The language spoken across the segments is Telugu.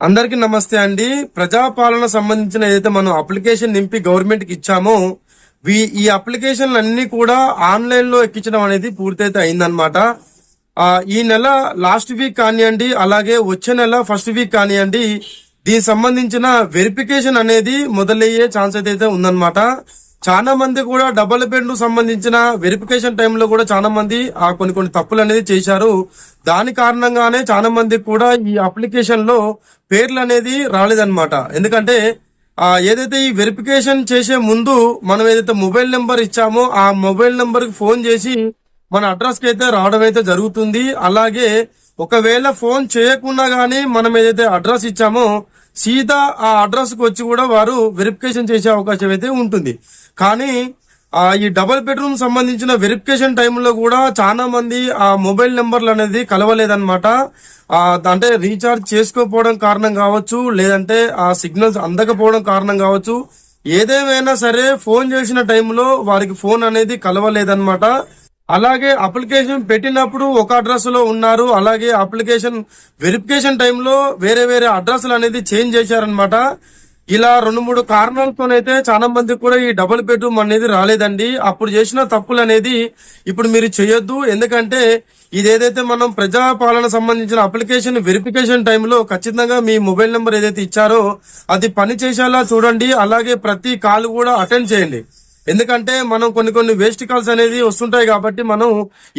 అందరికి నమస్తే అండి. ప్రజాపాలన సంబంధించిన ఏదైతే మనం అప్లికేషన్ నింపి గవర్నమెంట్కి ఇచ్చామో ఈ అప్లికేషన్లు అన్ని కూడా ఆన్లైన్లో ఎక్కించడం అనేది పూర్తయితే అయిందనమాట ఈ నెల లాస్ట్ వీక్ కానివ్వండి అలాగే వచ్చే నెల ఫస్ట్ వీక్ కానివ్వండి దీనికి సంబంధించిన వెరిఫికేషన్ అనేది మొదలయ్యే ఛాన్స్ అయితే ఉందన్నమాట. చాలా మంది కూడా డబుల్ బెడ్ సంబంధించిన వెరిఫికేషన్ టైంలో కూడా చాలా మంది ఆ కొన్ని కొన్ని తప్పులు అనేది చేశారు. దాని కారణంగానే చాలా మంది కూడా ఈ అప్లికేషన్లో పేర్లు అనేది రాలేదన్నమాట. ఎందుకంటే ఆ ఏదైతే ఈ వెరిఫికేషన్ చేసే ముందు మనం ఏదైతే మొబైల్ నెంబర్ ఇచ్చామో ఆ మొబైల్ నెంబర్కి ఫోన్ చేసి మన అడ్రస్కి అయితే రావడం అయితే జరుగుతుంది. అలాగే ఒకవేళ ఫోన్ చేయకుండా గానీ మనం ఏదైతే అడ్రస్ ఇచ్చామో సీదా ఆ అడ్రస్కు వచ్చి కూడా వారు వెరిఫికేషన్ చేసే అవకాశం అయితే ఉంటుంది. కానీ ఆ ఈ డబుల్ బెడ్రూమ్ సంబంధించిన వెరిఫికేషన్ టైంలో కూడా చాలా మంది ఆ మొబైల్ నెంబర్లు అనేది కలవలేదన్నమాట. ఆ అంటే రీఛార్జ్ చేసుకోకపోవడం కారణం కావచ్చు లేదంటే ఆ సిగ్నల్స్ అందకపోవడం కారణం కావచ్చు. ఏదేమైనా సరే ఫోన్ చేసిన టైంలో వారికి ఫోన్ అనేది కలవలేదన్నమాట. అలాగే అప్లికేషన్ పెట్టినప్పుడు ఒక అడ్రస్లో ఉన్నారు. అలాగే అప్లికేషన్ వెరిఫికేషన్ టైంలో వేరే వేరే అడ్రస్లు అనేది చేంజ్ చేశారనమాట ఇలా రెండు మూడు కారణాలతోనైతే చాలా మందికి కూడా ఈ డబుల్ బెడ్రూమ్ అనేది రాలేదండి. అప్పుడు చేసిన తప్పులు అనేది ఇప్పుడు మీరు చేయొద్దు. ఎందుకంటే ఇదేదైతే మనం ప్రజాపాలన సంబంధించిన అప్లికేషన్ వెరిఫికేషన్ టైంలో ఖచ్చితంగా మీ మొబైల్ నెంబర్ ఏదైతే ఇచ్చారో అది పని చేసేలా చూడండి. అలాగే ప్రతి కాల్ కూడా అటెండ్ చేయండి. ఎందుకంటే మనం కొన్ని కొన్ని వేస్ట్ కాల్స్ అనేది వస్తుంటాయి కాబట్టి మనం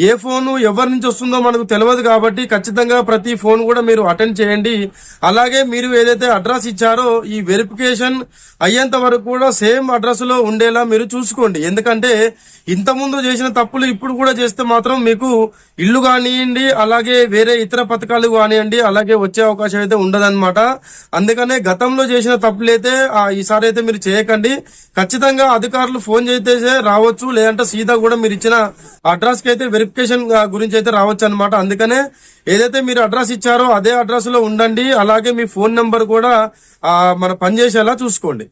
ఏ ఫోన్ ఎవరి నుంచి వస్తుందో మనకు తెలియదు కాబట్టి ఖచ్చితంగా ప్రతి ఫోన్ కూడా మీరు అటెండ్ చేయండి. అలాగే మీరు ఏదైతే అడ్రస్ ఇచ్చారో ఈ వెరిఫికేషన్ అయ్యేంత వరకు కూడా సేమ్ అడ్రస్లో ఉండేలా మీరు చూసుకోండి. ఎందుకంటే ఇంతకుముందు చేసిన తప్పులు ఇప్పుడు కూడా చేస్తే మాత్రం మీకు ఇల్లు కానివ్వండి అలాగే వేరే ఇతర పథకాలు కానివ్వండి అలాగే వచ్చే అవకాశం అయితే ఉండదన్నమాట. అందుకనే గతంలో చేసిన తప్పులైతే ఆ, ఈసారి అయితే మీరు చేయకండి. ఖచ్చితంగా అధికారులు ఫోన్ చేస్తే రావచ్చు లేదంటే సీదా కూడా మీరు ఇచ్చిన అడ్రస్కి అయితే వెరిఫికేషన్ గురించి అయితే రావచ్చు అనమాట అందుకనే ఏదైతే మీరు అడ్రస్ ఇచ్చారో అదే అడ్రస్లో ఉండండి. అలాగే మీ ఫోన్ నెంబర్ కూడా మన పనిచేసేలా చూసుకోండి.